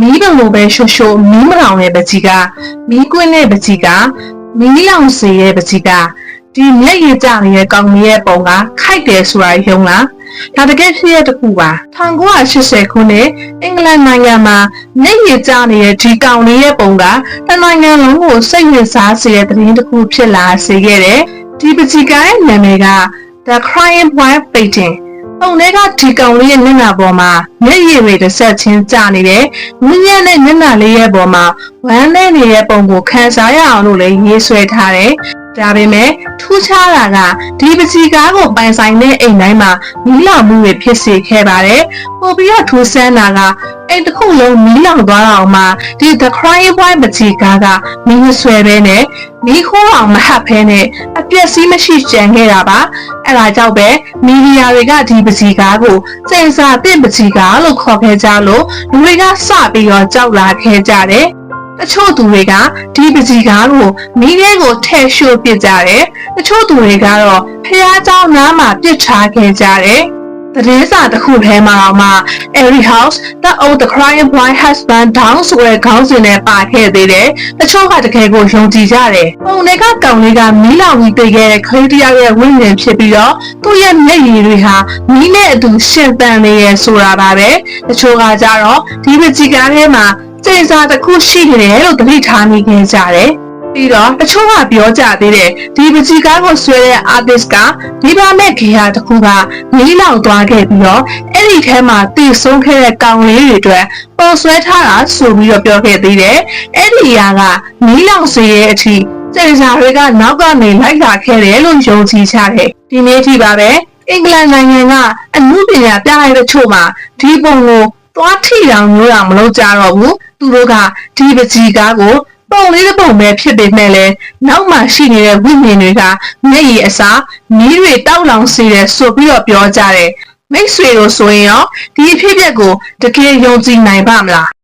မီးပုံလိုပဲရှို့ရှို့မီးမလောင်တဲ့ပကြီးကမီးကွင်းတဲ့ပကြီးကမီးလောင်စေတဲ့ပကြီးကဒီမျက်ရည်ကျနေတဲ့ကောင်ကြီးရဲ့ပုံကခိုက်တယ်ဆိုတာယုံလားဒါတကယ်ဖြစ်ရတဲ့တစ်ခုပါ1980ခုနှစ်အင်္ဂလန်နိုင်ငံမှာမျက်ရည်ကျနေတဲ့ဒီကောင်လေးရဲ့ပုံကတနိုင်ငံလုံးကိုစိတ်ဝင်စားစေတဲ့သတင်းတစ်ခုဖြစ်လာစေခဲ့တယ်ဒီပကြီးကရဲ့နာမည်က The Crying Boy Painting ပုံထဲကဒီကောင်လေးရဲ့မျက်နှာပေါ်မှာမျက်ရည်တွေတစ်ဆက်ချင်းကျနေတယ်။မြင်းရဲ့မျက်နှာလေးရဲ့ပေါ်မှာဝမ်းနဲ့နေတဲ့ပုံကိုခန်းစားရအောင်လို့လည်းရေးဆွဲထားတယ်။ ဒါပေမဲ့ထူးခြားတာကဒီပစီကားကိုပိုင်ဆိုင်တဲ့အိမ်တိုင်းမှာမီးလောင်မှုတွေဖြစ်စေခဲ့ပါတယ်။ပို့ပြီးတော့ထူးဆန်းတာကအိမ်တစ်ခုလုံးမီးလောင်သွားအောင်မှဒီ The Crying Boy ပစီကားကမီးမဆွဲဘဲနဲ့မီးခိုးအောင်မဟပ်ဖဲနဲ့အပျက်စီးမရှိကြံခဲ့တာပါ။အဲဒါကြောင့်ပဲမီဒီယာတွေကဒီပစီကားကိုစိန်စာတင့်ပစီကားလို့ခေါ်ခဲ့ကြလို့လူတွေကစပြီးတော့ကြောက်လာခဲ့ကြတယ်။ တချို့သူတွေကဒီပစီကားကိုမီးထဲကိုထည့်ရှို့ပစ်ကြတယ်။တချို့သူတွေကတော့ဖျားเจ้าနားမှာပစ်ထားခဲ့ကြတယ်။သတင်းစာတစ်ခုထဲမှာတော့မှ Every House that old the crying boy has burned down ဆိုတဲ့ခေါင်းစဉ်နဲ့ပါခဲ့သေးတယ်။တချို့ကတကယ်ကိုယုံကြည်ကြတယ်။ပုံတွေကကောင်လေးကမီးလောင်ပြီးတည်ခဲ့တဲ့ခလေးတစ်ယောက်ရဲ့ဝိညာဉ်ဖြစ်ပြီးတော့သူ့ရဲ့မျက်ရည်တွေဟာမီးနဲ့အတူရှင်သန်နေရဆိုတာပါပဲ။တချို့ကကြတော့ဒီပကြီးကားထဲမှာ စိတ်စားတစ်ခုရှိနေတယ်လို့သတိထားမိခဲ့ကြတယ်။ပြီးတော့တချို့ကပြောကြသေးတယ်ဒီပကြီးကားကိုဆွဲတဲ့ artist ကဒီပါမဲ့ခေဟာတစ်ခုကမီးလောင်သွားခဲ့ပြီးတော့အဲ့ဒီထဲမှာတည်ဆုံးခဲ့တဲ့ကောင်လေးတွေအတွက်ပေါ်ဆွဲထားတာဆိုပြီးတော့ပြောခဲ့သေးတယ်အဲ့ဒီအရာကမီးလောင်စေတဲ့အထိစေစာတွေကနောက်ကနေလိုက်လာခဲ့တယ်လို့ယုံကြည်ကြတယ်ဒီနေ့ထိပါပဲအင်္ဂလန်နိုင်ငံကအမှုပညာပြလိုက်တဲ့ချို့မှာဒီပုံကို သွားထိတောင်မျိုးတောင်မလုပ်ကြတော့ဘူးသူတို့ကဒီပကြီးကားကိုပုံလေးတစ်ပုံပဲဖြစ်ပေမဲ့လည်းနောက်မှရှိနေတဲ့ဝိညာဉ်တွေကမျက်ရည်အစားမီးတွေတောက်လောင်စေတယ်ဆိုပြီးတော့ပြောကြတယ်မိတ်ဆွေတို့ဆိုရင်ရောဒီအဖြစ်အပျက်ကိုတကယ်ယုံကြည်နိုင်ပါမလား